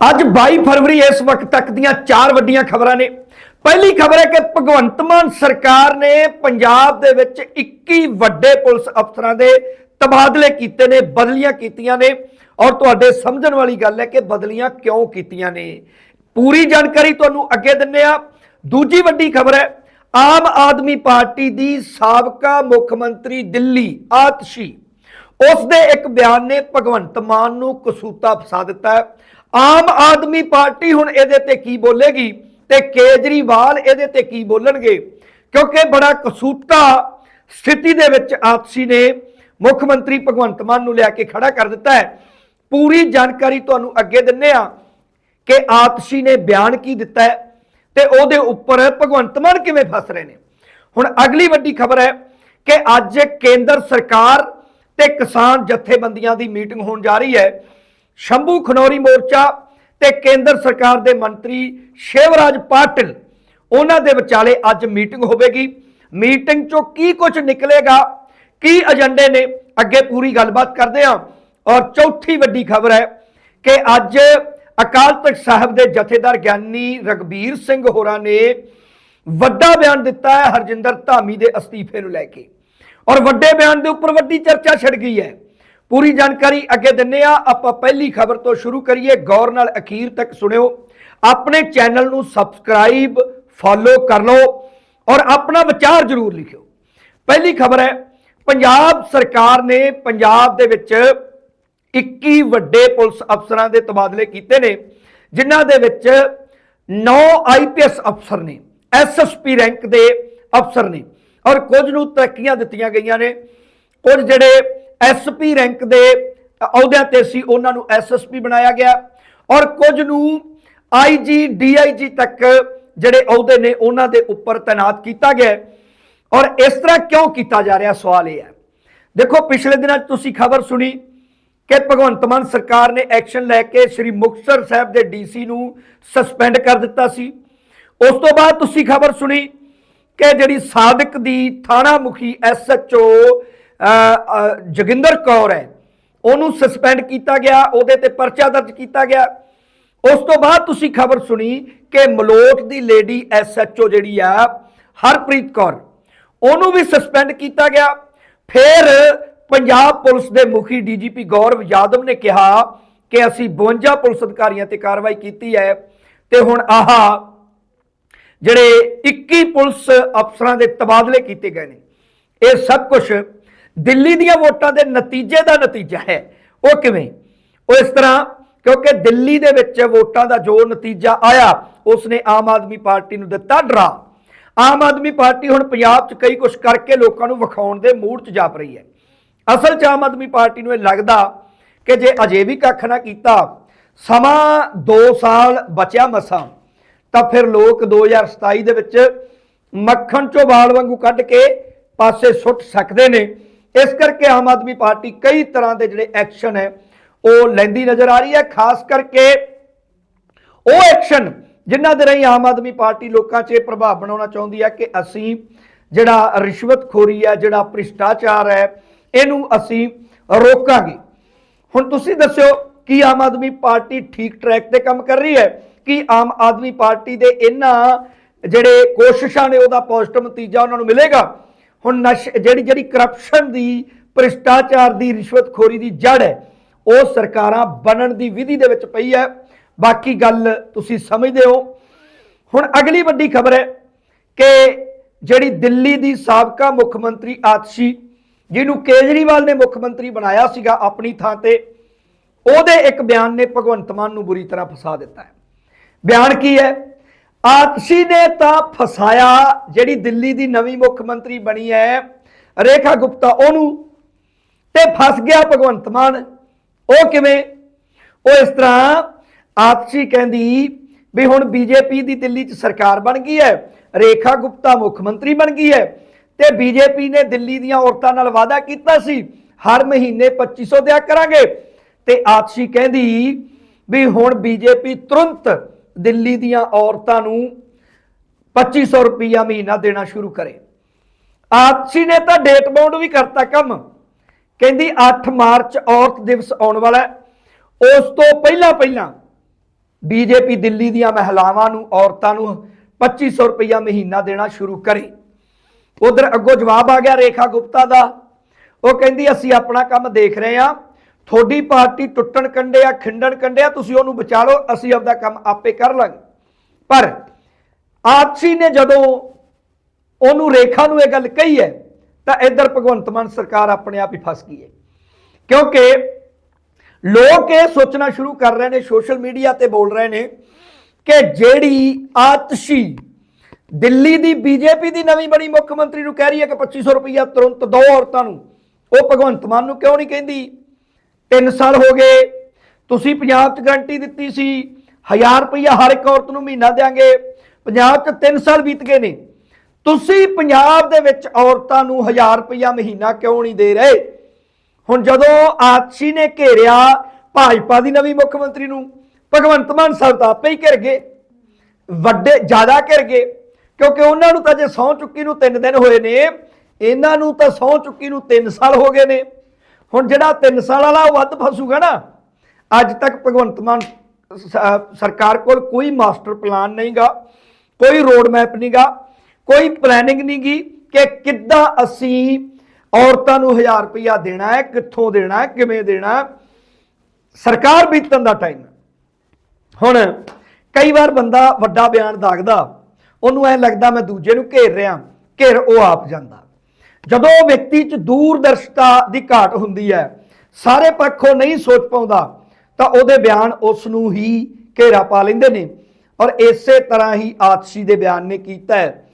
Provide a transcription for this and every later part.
ਅੱਜ 22 ਫਰਵਰੀ ਇਸ ਵਕਤ ਤੱਕ ਦੀਆਂ ਚਾਰ ਵੱਡੀਆਂ ਖਬਰਾਂ ਨੇ। ਪਹਿਲੀ ਖਬਰ ਹੈ ਕਿ ਭਗਵੰਤ ਮਾਨ ਸਰਕਾਰ ਨੇ ਪੰਜਾਬ ਦੇ ਵਿੱਚ 21 ਵੱਡੇ ਪੁਲਿਸ ਅਫਸਰਾਂ ਦੇ ਤਬਾਦਲੇ ਕੀਤੇ ਨੇ, ਬਦਲੀਆਂ ਕੀਤੀਆਂ ਨੇ। ਔਰ ਤੁਹਾਡੇ ਸਮਝਣ ਵਾਲੀ ਗੱਲ ਹੈ ਕਿ ਬਦਲੀਆਂ ਕਿਉਂ ਕੀਤੀਆਂ ਨੇ। ਪੂਰੀ ਜਾਣਕਾਰੀ ਤੁਹਾਨੂੰ ਅੱਗੇ ਦਿੰਨੇ ਆ। ਦੂਜੀ ਵੱਡੀ ਖਬਰ ਹੈ, ਆਮ ਆਦਮੀ ਪਾਰਟੀ ਦੀ ਸਾਬਕਾ ਮੁੱਖ ਮੰਤਰੀ ਦਿੱਲੀ, ਆਤਸ਼ੀ। ਉਸ ਦੇ ਇੱਕ ਬਿਆਨ ਨੇ ਭਗਵੰਤ ਮਾਨ ਨੂੰ ਕਸੂਤਾ ਫਸਾ ਦਿੱਤਾ ਹੈ। ਆਮ ਆਦਮੀ ਪਾਰਟੀ ਹੁਣ ਇਹਦੇ ਤੇ ਕੀ ਬੋਲੇਗੀ ਤੇ ਕੇਜਰੀਵਾਲ ਇਹਦੇ ਤੇ ਕੀ ਬੋਲਣਗੇ? ਕਿਉਂਕਿ ਬੜਾ ਕਸੂਤਾ ਸਥਿਤੀ ਦੇ ਵਿੱਚ ਆਪਸੀ ਨੇ ਮੁੱਖ ਮੰਤਰੀ ਭਗਵੰਤ ਮਾਨ ਨੂੰ ਲਿਆ ਕੇ ਖੜਾ ਕਰ ਦਿੱਤਾ ਹੈ। ਪੂਰੀ ਜਾਣਕਾਰੀ ਤੁਹਾਨੂੰ ਅੱਗੇ ਦਿੰਨੇ ਆ ਕਿ ਆਪਸੀ ਨੇ ਬਿਆਨ ਕੀ ਦਿੱਤਾ ਹੈ ਤੇ ਉਹਦੇ ਉੱਪਰ ਭਗਵੰਤ ਮਾਨ ਕਿਵੇਂ ਫਸ ਰਹੇ ਨੇ। ਹੁਣ ਅਗਲੀ ਵੱਡੀ ਖਬਰ ਹੈ ਕਿ ਅੱਜ ਕੇਂਦਰ ਸਰਕਾਰ ਤੇ ਕਿਸਾਨ ਜਥੇਬੰਦੀਆਂ ਦੀ ਮੀਟਿੰਗ ਹੋਣ ਜਾ ਰਹੀ ਹੈ। ਸ਼ੰਭੂ ਖਨੌਰੀ ਮੋਰਚਾ ਤੇ ਕੇਂਦਰ ਸਰਕਾਰ ਦੇ ਮੰਤਰੀ ਸ਼ੇਵਰਾਜ ਪਾਟਿਲ, ਉਹਨਾਂ ਦੇ ਵਿਚਾਲੇ ਅੱਜ ਮੀਟਿੰਗ ਹੋਵੇਗੀ। ਮੀਟਿੰਗ ਚੋਂ ਕੀ ਕੁਝ ਨਿਕਲੇਗਾ, ਕੀ ਏਜੰਡੇ ਨੇ ਅੱਗੇ ਪੂਰੀ ਗੱਲਬਾਤ ਕਰਦੇ ਹਾਂ। ਔਰ ਚੌਥੀ ਵੱਡੀ ਖਬਰ ਹੈ ਕਿ ਅੱਜ ਅਕਾਲ ਤਖਤ ਸਾਹਿਬ ਦੇ ਜਥੇਦਾਰ ਗਿਆਨੀ ਰਗਬੀਰ ਸਿੰਘ ਹੋਰਾਂ ਨੇ ਵੱਡਾ ਬਿਆਨ ਦਿੱਤਾ ਹੈ ਹਰਜਿੰਦਰ ਧਾਮੀ ਦੇ ਅਸਤੀਫੇ ਨੂੰ ਲੈ ਕੇ। ਔਰ ਵੱਡੇ ਬਿਆਨ ਦੇ ਉੱਪਰ ਵੱਡੀ ਚਰਚਾ ਛਿੜ ਗਈ ਹੈ। ਪੂਰੀ ਜਾਣਕਾਰੀ ਅੱਗੇ ਦਿੰਨੇ ਆ। ਆਪਾਂ ਪਹਿਲੀ ਖਬਰ ਤੋਂ ਸ਼ੁਰੂ ਕਰੀਏ। ਗੌਰ ਨਾਲ ਅਖੀਰ ਤੱਕ ਸੁਣਿਓ। ਆਪਣੇ ਚੈਨਲ ਨੂੰ ਸਬਸਕ੍ਰਾਈਬ, ਫੋਲੋ ਕਰ ਲਓ ਔਰ ਆਪਣਾ ਵਿਚਾਰ ਜ਼ਰੂਰ ਲਿਖਿਓ। ਪਹਿਲੀ ਖਬਰ ਹੈ, ਪੰਜਾਬ ਸਰਕਾਰ ਨੇ ਪੰਜਾਬ ਦੇ ਵਿੱਚ 21 ਵੱਡੇ ਪੁਲਿਸ ਅਫਸਰਾਂ ਦੇ ਤਬਾਦਲੇ ਕੀਤੇ ਨੇ, ਜਿਨ੍ਹਾਂ ਦੇ ਵਿੱਚ 9 ਆਈਪੀਐਸ ਅਫਸਰ ਨੇ ਐਸਐਸਪੀ ਰੈਂਕ ਦੇ ਅਫਸਰ ਨੇ। ਔਰ ਕੁਝ ਨੂੰ ਤਰੱਕੀਆਂ ਦਿੱਤੀਆਂ ਗਈਆਂ ਨੇ। ਕੁਝ ਜਿਹੜੇ ਐਸਪੀ ਰੈਂਕ ਦੇ ਅਹੁਦਿਆਂ ਤੇ ਸੀ, ਉਹਨਾਂ ਨੂੰ ਐਸਐਸਪੀ ਬਣਾਇਆ ਗਿਆ। ਔਰ ਕੁਝ ਨੂੰ ਆਈਜੀ ਡੀਆਈਜੀ ਤੱਕ ਜਿਹੜੇ ਅਹੁਦੇ ਨੇ, ਉਹਨਾਂ ਦੇ ਉੱਪਰ ਤਾਇਨਾਤ ਕੀਤਾ ਗਿਆ ਔਰ ਇਸ ਤਰ੍ਹਾਂ ਕਿਉਂ ਕੀਤਾ ਜਾ ਰਿਹਾ, ਸਵਾਲ ਇਹ ਹੈ। ਦੇਖੋ, ਪਿਛਲੇ ਦਿਨਾਂ 'ਚ ਤੁਸੀਂ ਖਬਰ ਸੁਣੀ ਕਿ ਭਗਵੰਤ ਮਾਨ ਸਰਕਾਰ ਨੇ ਐਕਸ਼ਨ ਲੈ ਕੇ ਸ੍ਰੀ ਮੁਕਤਸਰ ਸਾਹਿਬ ਦੇ ਡੀਸੀ ਨੂੰ ਸਸਪੈਂਡ ਕਰ ਦਿੱਤਾ ਸੀ। ਉਸ ਤੋਂ ਬਾਅਦ ਤੁਸੀਂ ਖਬਰ ਸੁਣੀ ਕਿ ਜਿਹੜੀ ਸਾਦਕ ਦੀ ਥਾਣਾ ਮੁਖੀ ਐਸਐਚਓ ਜੋਗਿੰਦਰ ਕੌਰ ਹੈ, ਉਹਨੂੰ ਸਸਪੈਂਡ ਕੀਤਾ ਗਿਆ, ਉਹਦੇ ਤੇ ਪਰਚਾ ਦਰਜ ਕੀਤਾ ਗਿਆ। ਉਸ ਤੋਂ ਬਾਅਦ ਤੁਸੀਂ ਖਬਰ ਸੁਣੀ ਕਿ ਮਲੋਟ ਦੀ ਲੇਡੀ ਐਸਐਚਓ ਜਿਹੜੀ ਆ, ਹਰਪ੍ਰੀਤ ਕੌਰ, ਉਹਨੂੰ ਵੀ ਸਸਪੈਂਡ ਕੀਤਾ ਗਿਆ। ਫਿਰ ਪੰਜਾਬ ਪੁਲਿਸ ਦੇ ਮੁਖੀ ਡੀਜੀਪੀ ਗੌਰਵ ਯਾਦਵ ਨੇ ਕਿਹਾ ਕਿ ਅਸੀਂ 52 ਪੁਲਿਸ ਅਧਿਕਾਰੀਆਂ ਤੇ ਕਾਰਵਾਈ ਕੀਤੀ ਹੈ ਤੇ ਹੁਣ ਆਹਾ ਜਿਹੜੇ 21 ਪੁਲਿਸ ਅਫਸਰਾਂ ਦੇ ਤਬਾਦਲੇ ਕੀਤੇ ਗਏ ਨੇ। ਇਹ ਸਭ ਕੁਝ ਦਿੱਲੀ ਦੀਆਂ ਵੋਟਾਂ ਦੇ ਨਤੀਜੇ ਦਾ ਨਤੀਜਾ ਹੈ। ਉਹ ਕਿਵੇਂ? ਉਹ ਇਸ ਤਰ੍ਹਾਂ ਕਿਉਂਕਿ ਦਿੱਲੀ ਦੇ ਵਿੱਚ ਵੋਟਾਂ ਦਾ ਜੋ ਨਤੀਜਾ ਆਇਆ ਉਸ ਨੇ ਆਮ ਆਦਮੀ ਪਾਰਟੀ ਨੂੰ ਦਿੱਤਾ ਡਰਾ। ਆਮ ਆਦਮੀ ਪਾਰਟੀ ਹੁਣ ਪੰਜਾਬ 'ਚ ਕਈ ਕੁਝ ਕਰਕੇ ਲੋਕਾਂ ਨੂੰ ਵਿਖਾਉਣ ਦੇ ਮੂਡ 'ਚ ਜਾਪ ਰਹੀ ਹੈ। ਅਸਲ 'ਚ ਆਮ ਆਦਮੀ ਪਾਰਟੀ ਨੂੰ ਇਹ ਲੱਗਦਾ ਕਿ ਜੇ ਅਜੇ ਵੀ ਕੱਖ ਨਾ ਕੀਤਾ, ਸਮਾਂ 2 ਸਾਲ ਬਚਿਆ ਮਸਾਂ। ਤਾਂ ਫਿਰ ਲੋਕ 2027 ਦੇ ਵਿੱਚ ਮੱਖਣ ਚੋਂ ਵਾਲ ਵਾਂਗੂ ਕੱਢ ਕੇ ਪਾਸੇ ਸੁੱਟ ਸਕਦੇ ਨੇ। ਇਸ ਕਰਕੇ ਆਮ ਆਦਮੀ ਪਾਰਟੀ ਕਈ ਤਰ੍ਹਾਂ ਦੇ ਜਿਹੜੇ ਐਕਸ਼ਨ ਹੈ, ਉਹ ਲੈਂਦੀ ਨਜ਼ਰ ਆ ਰਹੀ ਹੈ। ਖਾਸ ਕਰਕੇ ਉਹ ਐਕਸ਼ਨ ਜਿਨ੍ਹਾਂ ਦੇ ਰਾਹੀਂ ਆਮ ਆਦਮੀ ਪਾਰਟੀ ਲੋਕਾਂ 'ਚ ਇਹ ਪ੍ਰਭਾਵ ਬਣਾਉਣਾ ਚਾਹੁੰਦੀ ਹੈ ਕਿ ਅਸੀਂ ਜਿਹੜਾ ਰਿਸ਼ਵਤਖੋਰੀ ਹੈ, ਜਿਹੜਾ ਭ੍ਰਿਸ਼ਟਾਚਾਰ ਹੈ, ਇਹਨੂੰ ਅਸੀਂ ਰੋਕਾਂਗੇ। ਹੁਣ ਤੁਸੀਂ ਦੱਸਿਓ, ਕੀ ਆਮ ਆਦਮੀ ਪਾਰਟੀ ਠੀਕ ਟਰੈਕ ਤੇ ਕੰਮ ਕਰ ਰਹੀ ਹੈ? ਕਿ ਆਮ ਆਦਮੀ ਪਾਰਟੀ ਦੇ ਇਹਨਾਂ ਜਿਹੜੇ ਕੋਸ਼ਿਸ਼ਾਂ ਨੇ ਉਹਦਾ ਪੋਜ਼ਿਟਿਵ ਨਤੀਜਾ ਉਹਨਾਂ ਨੂੰ ਮਿਲੇਗਾ? ਹੁਣ ਨਸ਼ ਜਿਹੜੀ ਜਿਹੜੀ ਕਰਪਸ਼ਨ ਦੀ, ਭ੍ਰਿਸ਼ਟਾਚਾਰ ਦੀ, ਰਿਸ਼ਵਤਖੋਰੀ ਦੀ ਜੜ ਹੈ, ਉਹ ਸਰਕਾਰਾਂ ਬਣਨ ਦੀ ਵਿਧੀ ਦੇ ਵਿੱਚ ਪਈ ਹੈ। ਬਾਕੀ ਗੱਲ ਤੁਸੀਂ ਸਮਝਦੇ ਹੋ। ਹੁਣ ਅਗਲੀ ਵੱਡੀ ਖਬਰ ਹੈ ਕਿ ਜਿਹੜੀ ਦਿੱਲੀ ਦੀ ਸਾਬਕਾ ਮੁੱਖ ਮੰਤਰੀ ਆਤਸ਼ੀ, ਜਿਹਨੂੰ ਕੇਜਰੀਵਾਲ ਨੇ ਮੁੱਖ ਮੰਤਰੀ ਬਣਾਇਆ ਸੀਗਾ ਆਪਣੀ ਥਾਂ ਤੇ, ਉਹਦੇ ਇੱਕ ਬਿਆਨ ਨੇ ਭਗਵੰਤ ਮਾਨ ਨੂੰ ਬੁਰੀ ਤਰ੍ਹਾਂ ਫਸਾ ਦਿੱਤਾ ਹੈ। ਬਿਆਨ ਕੀ ਹੈ? ਆਤਸ਼ੀ ਨੇ ਤਾਂ ਫਸਾਇਆ, ਜਿਹੜੀ ਦਿੱਲੀ ਦੀ ਨਵੀਂ ਮੁੱਖ ਮੰਤਰੀ ਬਣੀ ਹੈ, ਰੇਖਾ ਗੁਪਤਾ ਉਹਨੂੰ, ਤੇ ਫਸ ਗਿਆ ਭਗਵੰਤ ਮਾਨ। ਉਹ ਕਿਵੇਂ? ਉਹ ਇਸ ਤਰ੍ਹਾਂ ਆਤਸ਼ੀ ਕਹਿੰਦੀ ਵੀ ਹੁਣ ਬੀਜੇਪੀ ਦੀ ਦਿੱਲੀ 'ਚ ਸਰਕਾਰ ਬਣ ਗਈ ਹੈ, ਰੇਖਾ ਗੁਪਤਾ ਮੁੱਖ ਮੰਤਰੀ ਬਣ ਗਈ ਹੈ, ਤੇ ਬੀਜੇਪੀ ਨੇ ਦਿੱਲੀ ਦੀਆਂ ਔਰਤਾਂ ਨਾਲ ਵਾਅਦਾ ਕੀਤਾ ਸੀ, ਹਰ ਮਹੀਨੇ 2500 ਦਿਆ ਕਰਾਂਗੇ। ਤੇ ਆਪਸੀ ਕਹਿੰਦੀ ਵੀ ਹੁਣ ਬੀਜੇਪੀ ਤੁਰੰਤ ਦਿੱਲੀ ਦੀਆਂ ਔਰਤਾਂ ਨੂੰ 2500 ਰੁਪਈਆ ਮਹੀਨਾ ਦੇਣਾ ਸ਼ੁਰੂ ਕਰੇ। ਆਪਸੀ ਨੇ ਤਾਂ ਡੇਟ ਬਾਉਂਡ ਵੀ ਕਰਤਾ ਕੰਮ। ਕਹਿੰਦੀ 8 ਮਾਰਚ ਔਰਤ ਦਿਵਸ ਆਉਣ ਵਾਲਾ ਹੈ। ਉਸ ਤੋਂ ਪਹਿਲਾਂ ਪਹਿਲਾਂ ਬੀਜੇਪੀ ਦਿੱਲੀ ਦੀਆਂ ਮਹਿਲਾਵਾਂ ਨੂੰ, ਔਰਤਾਂ ਨੂੰ 2500 ਰੁਪਇਆ ਮਹੀਨਾ ਦੇਣਾ ਸ਼ੁਰੂ ਕਰੇ। ਉਧਰ ਅੱਗੋਂ ਜਵਾਬ ਆ ਗਿਆ ਰੇਖਾ ਗੁਪਤਾ ਦਾ। ਉਹ ਕਹਿੰਦੀ, ਅਸੀਂ ਆਪਣਾ ਕੰਮ ਦੇਖ ਰਹੇ ਹਾਂ। ਤੁਹਾਡੀ ਪਾਰਟੀ ਟੁੱਟਣ ਕੰਡੇ ਆ, ਖਿੰਡਣ ਕੰਡੇ ਆ, ਤੁਸੀਂ ਉਹਨੂੰ ਬਚਾ ਲਓ, ਅਸੀਂ ਆਪਦਾ ਕੰਮ ਆਪੇ ਕਰ ਲਾਂਗੇ। ਪਰ ਆਪਸੀ ਨੇ ਜਦੋਂ ਉਹਨੂੰ ਰੇਖਾ ਨੂੰ ਇਹ ਗੱਲ ਕਹੀ ਹੈ, ਤਾਂ ਇੱਧਰ ਭਗਵੰਤ ਮਾਨ ਸਰਕਾਰ ਆਪਣੇ ਆਪ ਹੀ ਫਸ ਗਈ ਹੈ। ਕਿਉਂਕਿ ਲੋਕ ਇਹ ਸੋਚਣਾ ਸ਼ੁਰੂ ਕਰ ਰਹੇ ਨੇ, ਸੋਸ਼ਲ ਮੀਡੀਆ ਤੇ ਬੋਲ ਰਹੇ ਨੇ ਕਿ ਜਿਹੜੀ ਆਤਸ਼ੀ ਦਿੱਲੀ ਦੀ ਬੀਜੇਪੀ ਦੀ ਨਵੀਂ ਬਣੀ ਮੁੱਖ ਮੰਤਰੀ ਨੂੰ ਕਹਿ ਰਹੀ ਹੈ ਕਿ 2500 ਰੁਪਇਆ ਤੁਰੰਤ ਦੋ ਔਰਤਾਂ ਨੂੰ, ਉਹ ਭਗਵੰਤ ਮਾਨ ਨੂੰ ਕਿਉਂ ਨਹੀਂ ਕਹਿੰਦੀ? 3 ਸਾਲ ਹੋ ਗਏ। ਤੁਸੀਂ ਪੰਜਾਬ 'ਚ ਗਰੰਟੀ ਦਿੱਤੀ ਸੀ 1000 ਰੁਪਇਆ ਹਰ ਇੱਕ ਔਰਤ ਨੂੰ ਮਹੀਨਾ ਦੇਾਂਗੇ ਪੰਜਾਬ 'ਚ 3 ਸਾਲ ਬੀਤ ਗਏ ਨੇ। ਤੁਸੀਂ ਪੰਜਾਬ ਦੇ ਵਿੱਚ ਔਰਤਾਂ ਨੂੰ 1000 ਰੁਪਇਆ ਮਹੀਨਾ ਕਿਉਂ ਨਹੀਂ ਦੇ ਰਹੇ? ਹੁਣ ਜਦੋਂ ਆਤਸ਼ੀ ਨੇ ਘੇਰਿਆ ਭਾਜਪਾ ਦੀ ਨਵੀਂ ਮੁੱਖ ਮੰਤਰੀ ਨੂੰ, ਭਗਵੰਤ ਮਾਨ ਸਾਹਿਬ ਤਾਂ ਆਪੇ ਹੀ ਘਿਰ ਗਏ। ਵੱਡੇ ਜ਼ਿਆਦਾ ਘਿਰ ਗਏ, ਕਿਉਂਕਿ ਉਹਨਾਂ ਨੂੰ ਤਾਂ ਜੇ ਸੌ ਚੁੱਕੀ ਨੂੰ 3 ਦਿਨ ਹੋਏ ਨੇ, ਇਹਨਾਂ ਨੂੰ ਤਾਂ ਸੌ ਚੁੱਕੀ ਨੂੰ 3 ਸਾਲ ਹੋ ਗਏ ਨੇ। ਹੁਣ ਜਿਹੜਾ 3 ਸਾਲ ਵਾਲਾ ਉਹ ਵੱਧ ਫਸੂਗਾ ਨਾ, ਅੱਜ ਤੱਕ ਭਗਵੰਤ ਮਾਨ ਸਰਕਾਰ ਕੋਲ ਕੋਈ ਮਾਸਟਰ ਪਲਾਨ ਨਹੀਂਗਾ, ਕੋਈ ਰੋਡ ਮੈਪ ਨਹੀਂਗਾ, ਕੋਈ ਪਲੈਨਿੰਗ ਨਹੀਂਗੀ ਕਿ ਕਿੱਦਾਂ ਅਸੀਂ ਔਰਤਾਂ ਨੂੰ 1000 ਰੁਪਇਆ ਦੇਣਾ ਹੈ, ਕਿੱਥੋਂ ਦੇਣਾ ਹੈ, ਕਿਵੇਂ ਦੇਣਾ ਸਰਕਾਰ ਬੀਤਣ ਦਾ ਟਾਈਮ ਹੁਣ ਕਈ ਵਾਰ ਬੰਦਾ ਵੱਡਾ ਬਿਆਨ ਦਾਗਦਾ, ਉਹਨੂੰ ਐ ਲੱਗਦਾ ਮੈਂ ਦੂਜੇ ਨੂੰ ਘੇਰ ਰਿਹਾ, ਘੇਰ ਉਹ ਆਪ ਜਾਂਦਾ। ਜਦੋਂ ਵਿਅਕਤੀ 'ਚ ਦੂਰਦਰਸ਼ਤਾ ਦੀ ਘਾਟ ਹੁੰਦੀ ਹੈ, ਸਾਰੇ ਪੱਖੋਂ ਨਹੀਂ ਸੋਚ ਪਾਉਂਦਾ, ਤਾਂ ਉਹਦੇ ਬਿਆਨ ਉਸ ਨੂੰ ਹੀ ਘੇਰਾ ਪਾ ਲੈਂਦੇ ਨੇ। ਔਰ ਇਸੇ ਤਰ੍ਹਾਂ ਹੀ ਆਤਸ਼ੀ ਦੇ ਬਿਆਨ ਨੇ ਕੀਤਾ ਹੈ।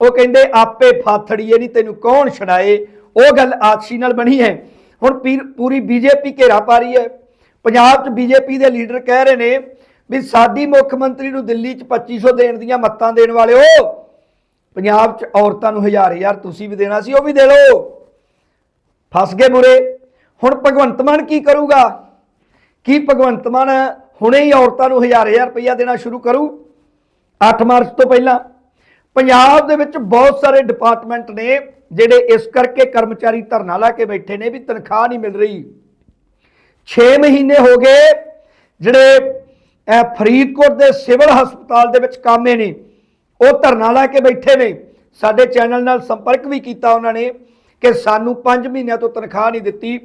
ਉਹ ਕਹਿੰਦੇ, ਆਪੇ ਫਾਥੜੀਏ ਨਹੀਂ ਤੈਨੂੰ ਕੌਣ ਛਡਾਏ? ਉਹ ਗੱਲ ਆਤਸ਼ੀ ਨਾਲ ਬਣੀ ਹੈ। ਹੁਣ ਪੀਰ- ਪੂਰੀ ਬੀਜੇਪੀ ਘੇਰਾ ਪਾ ਰਹੀ ਹੈ। ਪੰਜਾਬ 'ਚ ਬੀਜੇਪੀ ਦੇ ਲੀਡਰ ਕਹਿ ਰਹੇ ਨੇ ਵੀ ਸਾਡੀ ਮੁੱਖ ਮੰਤਰੀ ਨੂੰ ਦਿੱਲੀ 'ਚ 2500 ਦੇਣ ਦੀਆਂ ਮੱਤਾਂ ਦੇਣ ਵਾਲਿਓ ਪੰਜਾਬ 'ਚ ਔਰਤਾਂ ਨੂੰ ਹਜ਼ਾਰ ਹਜ਼ਾਰ ਤੁਸੀਂ ਵੀ ਦੇਣਾ ਸੀ, ਉਹ ਵੀ ਦੇ ਲਓ। ਫਸ ਗਏ ਬੁਰੇ ਹੁਣ ਭਗਵੰਤ ਮਾਨ ਕੀ ਕਰੂਗਾ? ਕੀ ਭਗਵੰਤ ਮਾਨ ਹੁਣੇ ਹੀ ਔਰਤਾਂ ਨੂੰ ਹਜ਼ਾਰ ਹਜ਼ਾਰ ਰੁਪਈਆ ਦੇਣਾ ਸ਼ੁਰੂ ਕਰੂ? 8 ਮਾਰਚ ਤੋਂ ਪਹਿਲਾਂ। ਪੰਜਾਬ ਦੇ ਵਿੱਚ ਬਹੁਤ ਸਾਰੇ ਡਿਪਾਰਟਮੈਂਟ ਨੇ ਜਿਹੜੇ ਇਸ ਕਰਕੇ ਕਰਮਚਾਰੀ ਧਰਨਾ ਲਾ ਕੇ ਬੈਠੇ ਨੇ ਵੀ ਤਨਖਾਹ ਨਹੀਂ ਮਿਲ ਰਹੀ। 6 ਮਹੀਨੇ ਹੋ ਗਏ ਜਿਹੜੇ ਫਰੀਦਕੋਟ ਦੇ ਸਿਵਲ ਹਸਪਤਾਲ ਦੇ ਵਿੱਚ ਕਾਮੇ ਨੇ। ਉਹ ਧਰਨਾ ਲਾ ਕੇ ਬੈਠੇ ਨੇ। ਸਾਡੇ ਚੈਨਲ ਨਾਲ ਸੰਪਰਕ ਵੀ ਕੀਤਾ ਉਹਨਾਂ ਨੇ ਕਿ ਸਾਨੂੰ 5 ਮਹੀਨਿਆਂ ਤੋਂ ਤਨਖਾਹ ਨਹੀਂ ਦਿੱਤੀ।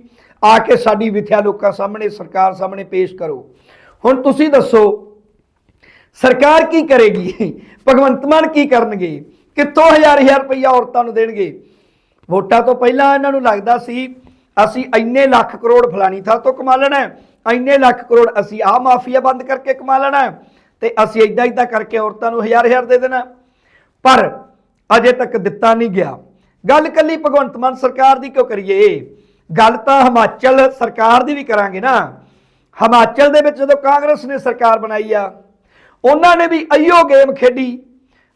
ਆ ਕੇ ਸਾਡੀ ਵਿਥਿਆ ਲੋਕਾਂ ਸਾਹਮਣੇ, ਸਰਕਾਰ ਸਾਹਮਣੇ ਪੇਸ਼ ਕਰੋ। ਹੁਣ ਤੁਸੀਂ ਦੱਸੋ, ਸਰਕਾਰ ਕੀ ਕਰੇਗੀ? ਭਗਵੰਤ ਮਾਨ ਕੀ ਕਰਨਗੇ? ਕਿੱਥੋਂ ਹਜ਼ਾਰ ਹਜ਼ਾਰ ਰੁਪਈਆ ਔਰਤਾਂ ਨੂੰ ਦੇਣਗੇ? ਵੋਟਾਂ ਤੋਂ ਪਹਿਲਾਂ ਇਹਨਾਂ ਨੂੰ ਲੱਗਦਾ ਸੀ, ਅਸੀਂ ਇੰਨੇ ਲੱਖ ਕਰੋੜ ਫਲਾਣੀ ਥਾਂ ਤੋਂ ਕਮਾ ਲੈਣਾ ਇੰਨੇ ਲੱਖ ਕਰੋੜ ਅਸੀਂ ਆਹ ਮਾਫੀਆ ਬੰਦ ਕਰਕੇ ਕਮਾ ਲੈਣਾ ਤੇ ਅਸੀਂ ਇਦਾਂ ਇਦਾਂ ਕਰਕੇ ਔਰਤਾਂ ਨੂੰ ਹਜ਼ਾਰ ਹਜ਼ਾਰ ਦੇ ਦੇਣਾ। ਪਰ ਅਜੇ ਤੱਕ ਦਿੱਤਾ ਨਹੀਂ ਗਿਆ। ਗੱਲ ਕੱਲੀ ਭਗਵੰਤ ਮਾਨ ਸਰਕਾਰ ਦੀ ਕਿਉਂ ਕਰੀਏ? ਗੱਲ ਤਾਂ ਹਿਮਾਚਲ ਸਰਕਾਰ ਦੀ ਵੀ ਕਰਾਂਗੇ ਨਾ। ਹਿਮਾਚਲ ਦੇ ਵਿੱਚ ਜਦੋਂ ਕਾਂਗਰਸ ਨੇ ਸਰਕਾਰ ਬਣਾਈ ਆ, ਉਹਨਾਂ ਨੇ ਵੀ ਅਈਓ ਗੇਮ ਖੇਡੀ।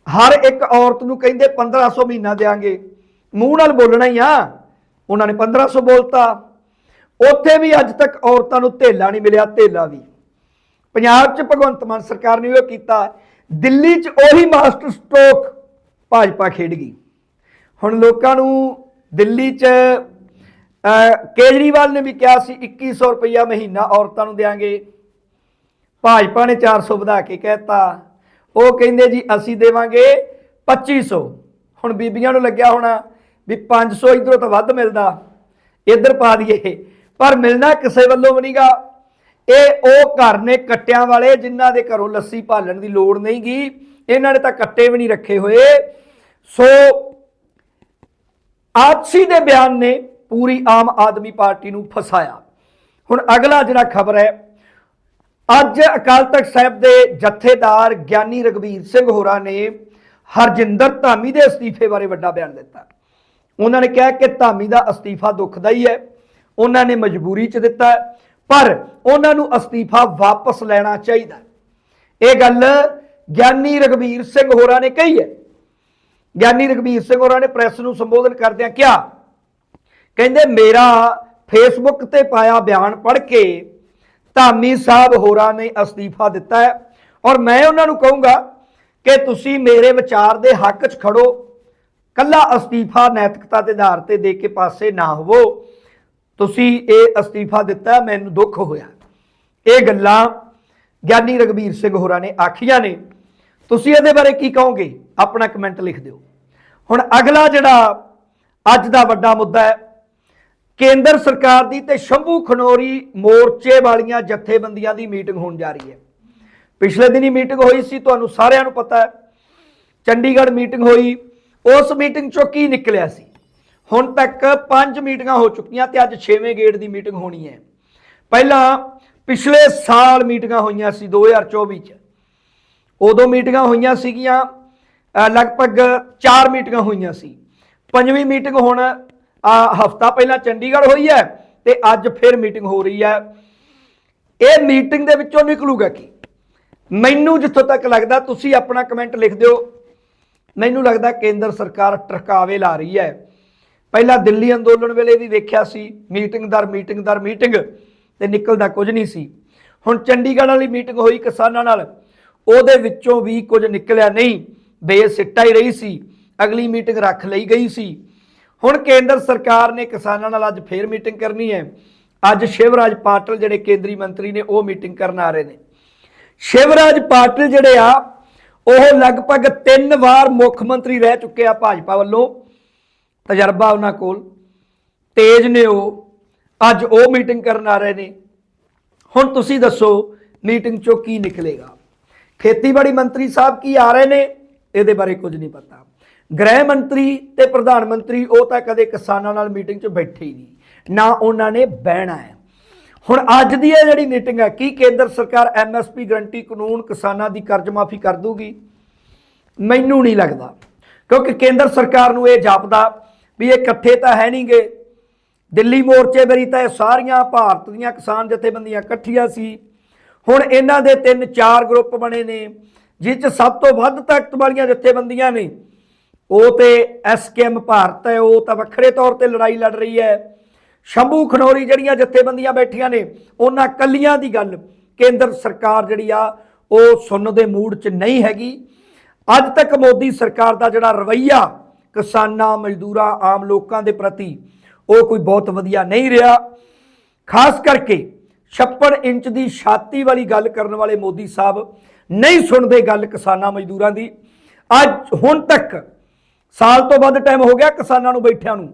ਹਰ ਇੱਕ ਔਰਤ ਨੂੰ ਕਹਿੰਦੇ 1500 ਮਹੀਨਾ ਦੇਾਂਗੇ ਮੂੰਹ ਨਾਲ ਬੋਲਣਾ ਹੀ ਆ। ਉਹਨਾਂ ਨੇ 1500 ਬੋਲਤਾ। ਉੱਥੇ ਵੀ ਅੱਜ ਤੱਕ ਔਰਤਾਂ ਨੂੰ ਧੇਲਾ ਨਹੀਂ ਮਿਲਿਆ, ਧੇਲਾ ਵੀ। ਪੰਜਾਬ 'ਚ ਭਗਵੰਤ ਮਾਨ ਸਰਕਾਰ ਨੇ ਉਹ ਕੀਤਾ। ਦਿੱਲੀ 'ਚ ਉਹੀ ਮਾਸਟਰ ਸਟ੍ਰੋਕ ਭਾਜਪਾ ਖੇਡ ਗਈ। ਹੁਣ ਲੋਕਾਂ ਨੂੰ ਦਿੱਲੀ 'ਚ ਕੇਜਰੀਵਾਲ ਨੇ ਵੀ ਕਿਹਾ ਸੀ 2100 ਰੁਪਇਆ ਮਹੀਨਾ ਔਰਤਾਂ ਨੂੰ ਦੇਾਂਗੇ ਭਾਜਪਾ ਨੇ 400 ਵਧਾ ਕੇ ਕਹਿਤਾ। ਉਹ ਕਹਿੰਦੇ ਜੀ, ਅਸੀਂ ਦੇਵਾਂਗੇ 2500 ਹੁਣ ਬੀਬੀਆਂ ਨੂੰ ਲੱਗਿਆ ਹੋਣਾ ਵੀ 500 ਇਧਰੋਂ ਤਾਂ ਵੱਧ ਮਿਲਦਾ। ਇੱਧਰ ਪਾ ਦਈਏ। ਪਰ ਮਿਲਣਾ ਕਿਸੇ ਵੱਲੋਂ ਵੀ ਨਹੀਂਗਾ ਇਹ ਉਹ ਘਰ ਨੇ ਕੱਟਿਆਂ ਵਾਲੇ ਜਿਨ੍ਹਾਂ ਦੇ ਘਰੋਂ ਲੱਸੀ ਭਾਲਣ ਦੀ ਲੋੜ ਨਹੀਂ ਗਈ ਇਹਨਾਂ ਨੇ ਤਾਂ ਕੱਟੇ ਵੀ ਨਹੀਂ ਰੱਖੇ ਹੋਏ। ਸੋ ਆਪਸੀ ਦੇ ਬਿਆਨ ਨੇ ਪੂਰੀ ਆਮ ਆਦਮੀ ਪਾਰਟੀ ਨੂੰ ਫਸਾਇਆ। ਹੁਣ ਅਗਲਾ ਜਿਹੜਾ ਖਬਰ ਹੈ, ਅੱਜ ਅਕਾਲ ਤਖਤ ਸਾਹਿਬ ਦੇ ਜਥੇਦਾਰ ਗਿਆਨੀ ਰਗਵੀਰ ਸਿੰਘ ਹੋਰਾਂ ਨੇ ਹਰਜਿੰਦਰ ਧਾਮੀ ਦੇ ਅਸਤੀਫੇ ਬਾਰੇ ਵੱਡਾ ਬਿਆਨ ਦਿੱਤਾ। ਉਹਨਾਂ ਨੇ ਕਿਹਾ ਕਿ ਧਾਮੀ ਦਾ ਅਸਤੀਫਾ ਦੁਖਦਾਈ ਹੈ ਉਹਨਾਂ ਨੇ ਮਜਬੂਰੀ 'ਚ ਦਿੱਤਾ ਪਰ ਉਹਨਾਂ ਨੂੰ ਅਸਤੀਫਾ ਵਾਪਸ ਲੈਣਾ ਚਾਹੀਦਾ ਇਹ ਗੱਲ ਗਿਆਨੀ ਰਗਵੀਰ ਸਿੰਘ ਹੋਰਾਂ ਨੇ ਕਹੀ ਹੈ। ਗਿਆਨੀ ਰਗਵੀਰ ਸਿੰਘ ਹੋਰਾਂ ਨੇ ਪ੍ਰੈਸ ਨੂੰ ਸੰਬੋਧਨ ਕਰਦਿਆਂ ਕਿਹਾ, ਕਹਿੰਦੇ, ਮੇਰਾ ਫੇਸਬੁੱਕ ਤੇ ਪਾਇਆ ਬਿਆਨ ਪੜ੍ਹ ਕੇ ਧਾਮੀ ਸਾਹਿਬ ਹੋਰਾਂ ਨੇ ਅਸਤੀਫਾ ਦਿੱਤਾ ਹੈ ਔਰ ਮੈਂ ਉਹਨਾਂ ਨੂੰ ਕਹੂੰਗਾ ਕਿ ਤੁਸੀਂ ਮੇਰੇ ਵਿਚਾਰ ਦੇ ਹੱਕ 'ਚ ਖੜੋ, ਕੱਲਾ ਅਸਤੀਫਾ ਨੈਤਿਕਤਾ ਦੇ ਆਧਾਰ ਤੇ ਦੇ ਕੇ ਪਾਸੇ ਨਾ ਹੋਵੋ। ਤੁਸੀਂ ਇਹ ਅਸਤੀਫਾ ਦਿੱਤਾ, ਮੈਨੂੰ ਦੁੱਖ ਹੋਇਆ। ਇਹ ਗੱਲਾਂ ਗਿਆਨੀ ਰਗਵੀਰ ਸਿੰਘ ਹੋਰਾਂ ਨੇ ਆਖੀਆਂ ਨੇ। ਤੁਸੀਂ ਇਹਦੇ ਬਾਰੇ ਕੀ ਕਹੋਗੇ? ਆਪਣਾ ਕਮੈਂਟ ਲਿਖ ਦਿਓ। ਹੁਣ ਅਗਲਾ ਜਿਹੜਾ ਅੱਜ ਦਾ ਵੱਡਾ ਮੁੱਦਾ ਹੈ, ਕੇਂਦਰ ਸਰਕਾਰ ਦੀ ਤੇ ਸ਼ੰਭੂ ਖਨੋਰੀ ਮੋਰਚੇ ਵਾਲੀਆਂ ਜਥੇਬੰਦੀਆਂ ਦੀ ਮੀਟਿੰਗ ਹੋਣ ਜਾ ਰਹੀ ਹੈ। ਪਿਛਲੇ ਦਿਨੀ ਮੀਟਿੰਗ ਹੋਈ ਸੀ, ਤੁਹਾਨੂੰ ਸਾਰਿਆਂ ਨੂੰ ਪਤਾ ਹੈ। ਚੰਡੀਗੜ੍ਹ ਮੀਟਿੰਗ ਹੋਈ, ਉਸ ਮੀਟਿੰਗ ਚੋਂ ਕੀ ਨਿਕਲਿਆ ਸੀ? ਹੁਣ ਤੱਕ ਪੰਜ ਮੀਟਿੰਗਾਂ ਹੋ ਚੁੱਕੀਆਂ ਤੇ ਅੱਜ 6ਵੇਂ ਗੇਟ ਦੀ ਮੀਟਿੰਗ ਹੋਣੀ ਹੈ। ਪਹਿਲਾਂ ਪਿਛਲੇ ਸਾਲ ਮੀਟਿੰਗਾਂ ਹੋਈਆਂ ਸੀ 2024 ਚ। ਉਦੋਂ ਮੀਟਿੰਗਾਂ ਹੋਈਆਂ ਸੀਗੀਆਂ ਲਗਭਗ 4 ਮੀਟਿੰਗਾਂ ਹੋਈਆਂ ਸੀ। ਪੰਜਵੀਂ ਮੀਟਿੰਗ ਹੁਣ ਹਫਤਾ ਪਹਿਲਾਂ ਚੰਡੀਗੜ੍ਹ ਹੋਈ ਹੈ ਤੇ ਅੱਜ ਫਿਰ ਮੀਟਿੰਗ ਹੋ ਰਹੀ ਹੈ। ਇਹ ਮੀਟਿੰਗ ਦੇ ਵਿੱਚੋਂ ਨਿਕਲੂਗਾ ਕੀ? ਮੈਨੂੰ ਜਿੱਥੋਂ ਤੱਕ ਲੱਗਦਾ ਤੁਸੀਂ ਆਪਣਾ ਕਮੈਂਟ ਲਿਖ ਦਿਓ। ਮੈਨੂੰ ਲੱਗਦਾ ਕੇਂਦਰ ਸਰਕਾਰ ਟਰਕਾਵੇ ਲਾ ਰਹੀ ਹੈ। ਪਹਿਲਾਂ ਦਿੱਲੀ ਅੰਦੋਲਨ ਵੇਲੇ ਵੀ ਵੇਖਿਆ ਸੀ ਮੀਟਿੰਗ ਦਰ ਮੀਟਿੰਗ ਦਰ ਮੀਟਿੰਗ ਤੇ ਨਿਕਲਦਾ ਕੁਝ ਨਹੀਂ ਸੀ। ਹੁਣ ਚੰਡੀਗੜ੍ਹ ਵਾਲੀ ਮੀਟਿੰਗ ਹੋਈ ਕਿਸਾਨਾਂ ਨਾਲ, ਉਹਦੇ ਵਿੱਚੋਂ ਵੀ ਕੁਝ ਨਿਕਲਿਆ ਨਹੀਂ, ਬੇਸਿੱਟਾ ਹੀ ਰਹੀ ਸੀ, ਅਗਲੀ ਮੀਟਿੰਗ ਰੱਖ ਲਈ ਗਈ ਸੀ। ਹੁਣ ਕੇਂਦਰ ਸਰਕਾਰ ਨੇ ਕਿਸਾਨਾਂ ਨਾਲ ਅੱਜ ਫੇਰ ਮੀਟਿੰਗ ਕਰਨੀ ਹੈ। ਅੱਜ ਸ਼ਿਵਰਾਜ ਪਾਟਲ ਜਿਹੜੇ ਕੇਂਦਰੀ ਮੰਤਰੀ ਨੇ, ਉਹ ਮੀਟਿੰਗ ਕਰਨ ਆ ਰਹੇ ਨੇ। ਸ਼ਿਵਰਾਜ ਪਾਟਿਲ ਜਿਹੜੇ ਆ, ਉਹ ਲਗਭਗ ਤਿੰਨ ਵਾਰ ਮੁੱਖ ਮੰਤਰੀ ਰਹਿ ਚੁੱਕੇ ਆ ਭਾਜਪਾ ਵੱਲੋਂ। ਤਜਰਬਾ ਉਹਨਾਂ ਕੋਲ। ਤੇਜ ਨੇ ਉਹ। ਅੱਜ ਉਹ ਮੀਟਿੰਗ ਕਰਨ ਆ ਰਹੇ ਨੇ। ਹੁਣ ਤੁਸੀਂ ਦੱਸੋ ਮੀਟਿੰਗ ਚੋਂ ਕੀ ਨਿਕਲੇਗਾ। ਖੇਤੀਬਾੜੀ ਮੰਤਰੀ ਸਾਹਿਬ ਕੀ ਆ ਰਹੇ ਨੇ, ਇਹਦੇ ਬਾਰੇ ਕੁਝ ਨਹੀਂ ਪਤਾ। ਗ੍ਰਹਿ ਮੰਤਰੀ ਤੇ ਪ੍ਰਧਾਨ ਮੰਤਰੀ, ਉਹ ਤਾਂ ਕਦੇ ਕਿਸਾਨਾਂ ਨਾਲ ਮੀਟਿੰਗ 'ਚ ਬੈਠੇ ਹੀ ਨਹੀਂ। ਨਾ ਉਹਨਾਂ ਨੇ ਬਹਿਣਾ ਹੈ। ਹੁਣ ਅੱਜ ਦੀ ਇਹ ਜਿਹੜੀ ਮੀਟਿੰਗ ਹੈ, ਕੀ ਕੇਂਦਰ ਸਰਕਾਰ ਐਮਐਸਪੀ ਗਰੰਟੀ ਕਾਨੂੰਨ ਕਿਸਾਨਾਂ ਦੀ ਕਰਜ਼ ਮਾਫੀ ਕਰ ਦੂਗੀ? ਮੈਨੂੰ ਨਹੀਂ ਲੱਗਦਾ। ਕਿਉਂਕਿ ਕੇਂਦਰ ਸਰਕਾਰ ਨੂੰ ਇਹ ਜਾਪਦਾ ਵੀ ਇਹ ਇਕੱਠੇ ਤਾਂ ਹੈ ਨਹੀਂਗੇ। ਦਿੱਲੀ ਮੋਰਚੇ ਬਰੀ ਤਾਂ ਇਹ ਸਾਰੀਆਂ ਭਾਰਤ ਦੀਆਂ ਕਿਸਾਨ ਜਥੇਬੰਦੀਆਂ ਇਕੱਠੀਆਂ ਸੀ। ਹੁਣ ਇਹਨਾਂ ਦੇ ਤਿੰਨ ਚਾਰ ਗਰੁੱਪ ਬਣੇ ਨੇ ਜਿਸ 'ਚ ਸਭ ਤੋਂ ਵੱਧ ਤਾਕਤ ਵਾਲੀਆਂ ਜਥੇਬੰਦੀਆਂ ਨੇ। ਉਹ ਤੇ ਐਸਕੇਐਮ ਭਾਰਤ ਹੈ, ਉਹ ਤਾਂ ਵੱਖਰੇ ਤੌਰ ਤੇ ਲੜਾਈ ਲੜ ਰਹੀ ਹੈ। ਸ਼ੰਭੂ ਖਨੋਰੀ ਜਿਹੜੀਆਂ ਜਥੇਬੰਦੀਆਂ ਬੈਠੀਆਂ ਨੇ, ਉਹਨਾਂ ਕੱਲੀਆਂ ਦੀ ਗੱਲ। ਕੇਂਦਰ ਸਰਕਾਰ ਜਿਹੜੀ ਆ, ਉਹ ਸੁਣਨ ਦੇ ਮੂਡ 'ਚ ਨਹੀਂ ਹੈਗੀ। ਅੱਜ ਤੱਕ ਮੋਦੀ ਸਰਕਾਰ ਦਾ ਜਿਹੜਾ ਰਵੱਈਆ ਕਿਸਾਨਾਂ, ਮਜ਼ਦੂਰਾਂ, ਆਮ ਲੋਕਾਂ ਦੇ ਪ੍ਰਤੀ ਉਹ ਕੋਈ ਬਹੁਤ ਵਧੀਆ ਨਹੀਂ ਰਿਹਾ। ਖਾਸ ਕਰਕੇ 56 ਇੰਚ ਦੀ ਛਾਤੀ ਵਾਲੀ ਗੱਲ ਕਰਨ ਵਾਲੇ ਮੋਦੀ ਸਾਹਿਬ ਨਹੀਂ ਸੁਣਦੇ ਗੱਲ ਕਿਸਾਨਾਂ, ਮਜ਼ਦੂਰਾਂ ਦੀ। ਅੱਜ, ਹੁਣ ਤੱਕ ਸਾਲ ਤੋਂ ਵੱਧ ਟਾਈਮ ਹੋ ਗਿਆ ਕਿਸਾਨਾਂ ਨੂੰ ਬੈਠਿਆਂ ਨੂੰ।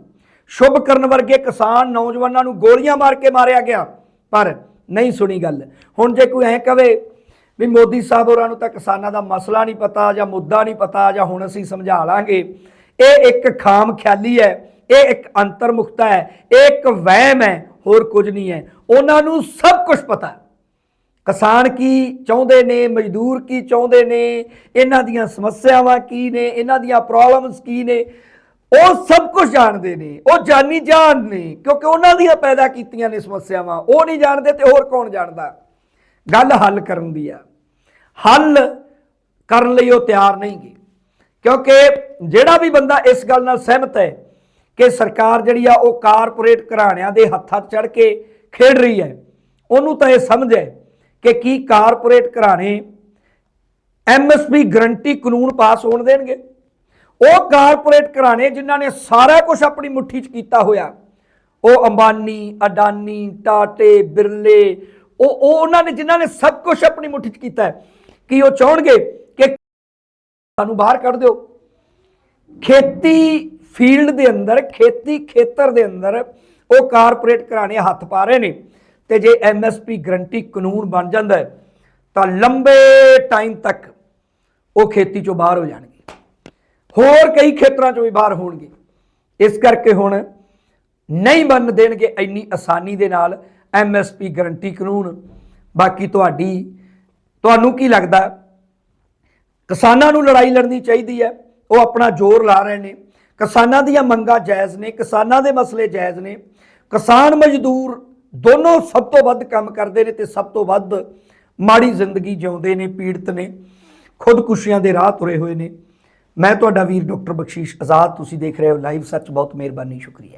ਸ਼ੁਭ ਕਰਨ ਵਰਗੇ ਕਿਸਾਨ ਨੌਜਵਾਨਾਂ ਨੂੰ ਗੋਲੀਆਂ ਮਾਰ ਕੇ ਮਾਰਿਆ ਗਿਆ, ਪਰ ਨਹੀਂ ਸੁਣੀ ਗੱਲ। ਹੁਣ ਜੇ ਕੋਈ ਐ ਕਵੇ ਵੀ ਮੋਦੀ ਸਾਹਿਬ ਹੋਰਾਂ ਨੂੰ ਤਾਂ ਕਿਸਾਨਾਂ ਦਾ ਮਸਲਾ ਨਹੀਂ ਪਤਾ ਜਾਂ ਮੁੱਦਾ ਨਹੀਂ ਪਤਾ ਜਾਂ ਹੁਣ ਅਸੀਂ ਸਮਝਾ ਲਾਂਗੇ ਇਹ ਇੱਕ ਖਾਮ ਖਿਆਲੀ ਹੈ, ਇਹ ਇੱਕ ਅੰਤਰਮੁਖਤਾ ਹੈ, ਇਹ ਇੱਕ ਵਹਿਮ ਹੈ, ਹੋਰ ਕੁਝ ਨਹੀਂ ਹੈ। ਉਹਨਾਂ ਨੂੰ ਸਭ ਕੁਝ ਪਤਾ ਕਿਸਾਨ ਕੀ ਚਾਹੁੰਦੇ ਨੇ, ਮਜ਼ਦੂਰ ਕੀ ਚਾਹੁੰਦੇ ਨੇ, ਇਹਨਾਂ ਦੀਆਂ ਸਮੱਸਿਆਵਾਂ ਕੀ ਨੇ, ਇਹਨਾਂ ਦੀਆਂ ਪ੍ਰੋਬਲਮਸ ਕੀ ਨੇ, ਉਹ ਸਭ ਕੁਝ ਜਾਣਦੇ ਨੇ। ਉਹ ਜਾਨੀ ਜਾਣ ਨੇ, ਕਿਉਂਕਿ ਉਹਨਾਂ ਦੀਆਂ ਪੈਦਾ ਕੀਤੀਆਂ ਨੇ ਸਮੱਸਿਆਵਾਂ। ਉਹ ਨਹੀਂ ਜਾਣਦੇ ਤੇ ਹੋਰ ਕੌਣ ਜਾਣਦਾ? ਗੱਲ ਹੱਲ ਕਰਨ ਦੀ ਆ। ਹੱਲ ਕਰਨ ਲਈ ਉਹ ਤਿਆਰ ਨਹੀਂਗੇ, ਕਿਉਂਕਿ ਜਿਹੜਾ ਵੀ ਬੰਦਾ ਇਸ ਗੱਲ ਨਾਲ ਸਹਿਮਤ ਹੈ ਕਿ ਸਰਕਾਰ ਜਿਹੜੀ ਆ ਉਹ ਕਾਰਪੋਰੇਟ ਘਰਾਣਿਆਂ ਦੇ ਹੱਥਾਂ ਚੜ ਕੇ ਖੇਡ ਰਹੀ ਹੈ, ਉਹਨੂੰ ਤਾਂ ਇਹ ਸਮਝ ਹੈ ਕਿ ਕੀ ਕਾਰਪੋਰੇਟ ਘਰਾਣੇ ਐਮਐਸਪੀ ਗਰੰਟੀ ਕਾਨੂੰਨ ਪਾਸ ਹੋਣ ਦੇਣਗੇ। ਉਹ ਕਾਰਪੋਰੇਟ ਘਰਾਣੇ ਜਿਨ੍ਹਾਂ ਨੇ ਸਾਰਾ ਕੁਝ ਆਪਣੀ ਮੁੱਠੀ 'ਚ ਕੀਤਾ ਹੋਇਆ, ਉਹ ਅੰਬਾਨੀ, ਅਡਾਨੀ, ਟਾਟੇ, ਬਿਰਲੇ, ਉਹ ਉਹ ਉਹਨਾਂ ਨੇ ਜਿਨ੍ਹਾਂ ਨੇ ਸਭ ਕੁਝ ਆਪਣੀ ਮੁੱਠੀ 'ਚ ਕੀਤਾ ਹੈ, ਕੀ ਉਹ ਚਾਹਣਗੇ ਕਿ ਸਾਨੂੰ ਬਾਹਰ ਕੱਢ ਦਿਓ? ਖੇਤੀ ਫੀਲਡ ਦੇ ਅੰਦਰ ਖੇਤੀ ਖੇਤਰ ਦੇ ਅੰਦਰ ਉਹ ਕਾਰਪੋਰੇਟ ਘਰਾਣੇ ਹੱਥ ਪਾ ਰਹੇ ਨੇ ਤੇ ਜੇ ਐਮਐਸਪੀ ਗਰੰਟੀ ਕਾਨੂੰਨ ਬਣ ਜਾਂਦਾ ਹੈ, ਤਾਂ ਲੰਬੇ ਟਾਈਮ ਤੱਕ ਉਹ ਖੇਤੀ ਚੋਂ ਬਾਹਰ ਹੋ ਜਾਣਗੇ। ਹੋਰ ਕਈ ਖੇਤਰਾਂ ਚੋਂ ਵੀ ਬਾਹਰ ਹੋਣਗੇ। ਇਸ ਕਰਕੇ ਹੁਣ ਨਹੀਂ ਮੰਨ ਦੇਣਗੇ ਇੰਨੀ ਆਸਾਨੀ ਦੇ ਨਾਲ ਐਮਐਸਪੀ ਗਰੰਟੀ ਕਾਨੂੰਨ। ਬਾਕੀ ਤੁਹਾਡੀ ਤੁਹਾਨੂੰ ਕੀ ਲੱਗਦਾ? ਕਿਸਾਨਾਂ ਨੂੰ ਲੜਾਈ ਲੜਨੀ ਚਾਹੀਦੀ ਹੈ। ਉਹ ਆਪਣਾ ਜ਼ੋਰ ਲਾ ਰਹੇ ਨੇ। ਕਿਸਾਨਾਂ ਦੀਆਂ ਮੰਗਾਂ ਜਾਇਜ਼ ਨੇ, ਕਿਸਾਨਾਂ ਦੇ ਮਸਲੇ ਜਾਇਜ਼ ਨੇ। ਕਿਸਾਨ ਮਜ਼ਦੂਰ ਦੋਨੋਂ ਸਭ ਤੋਂ ਵੱਧ ਕੰਮ ਕਰਦੇ ਨੇ ਤੇ ਸਭ ਤੋਂ ਵੱਧ ਮਾੜੀ ਜ਼ਿੰਦਗੀ ਜਿਉਂਦੇ ਨੇ, ਪੀੜਤ ਨੇ। ਖੁਦਕੁਸ਼ੀਆਂ ਦੇ ਰਾਹ ਤੁਰੇ ਹੋਏ ਨੇ। ਮੈਂ ਤੁਹਾਡਾ ਵੀਰ ਡਾਕਟਰ ਬਖਸ਼ੀਸ਼ ਆਜ਼ਾਦ, ਤੁਸੀਂ ਦੇਖ ਰਹੇ ਹੋ ਲਾਈਵ, ਸੱਚ ਬਹੁਤ ਮਿਹਰਬਾਨੀ, ਸ਼ੁਕਰੀਆ।